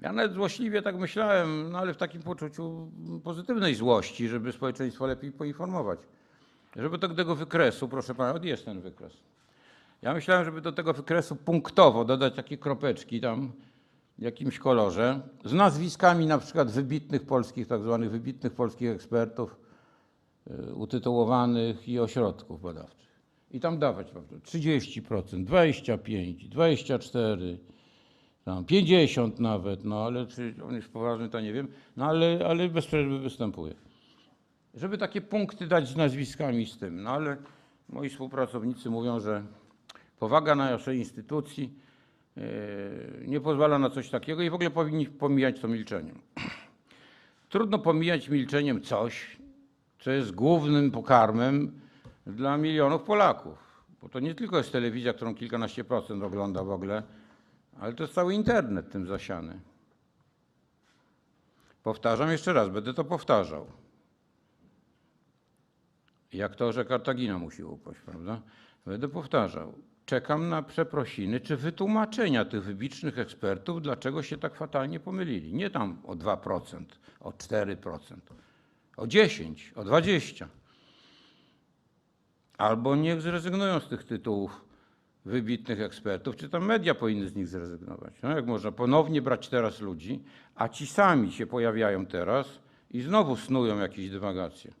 Ja nawet złośliwie tak myślałem, no ale w takim poczuciu pozytywnej złości, żeby społeczeństwo lepiej poinformować. Żeby do tego wykresu, proszę pana, od jest ten wykres. Ja myślałem, żeby do tego wykresu punktowo dodać takie kropeczki tam w jakimś kolorze z nazwiskami na przykład wybitnych polskich, tak zwanych wybitnych polskich ekspertów, y, utytułowanych i ośrodków badawczych. I tam dawać prawda, 30%, 25%, 24%, tam 50 nawet, no ale czy on jest poważny, to nie wiem, no ale, ale bez przerwy występuje. Żeby takie punkty dać z nazwiskami z tym, no ale moi współpracownicy mówią, że powaga naszej instytucji e, nie pozwala na coś takiego i w ogóle powinni pomijać to milczeniem. Trudno pomijać milczeniem coś, co jest głównym pokarmem dla milionów Polaków. Bo to nie tylko jest telewizja, którą kilkanaście procent ogląda w ogóle, ale to jest cały internet tym zasiany. Powtarzam jeszcze raz, będę to powtarzał. Jak to, że Kartagina musi upaść, prawda? Będę powtarzał. Czekam na przeprosiny czy wytłumaczenia tych wybitnych ekspertów, dlaczego się tak fatalnie pomylili. Nie tam o 2%, o 4%, o 10%, o 20%. Albo niech zrezygnują z tych tytułów wybitnych ekspertów, czy tam media powinny z nich zrezygnować. No jak można ponownie brać teraz ludzi, a ci sami się pojawiają teraz i znowu snują jakieś dywagacje.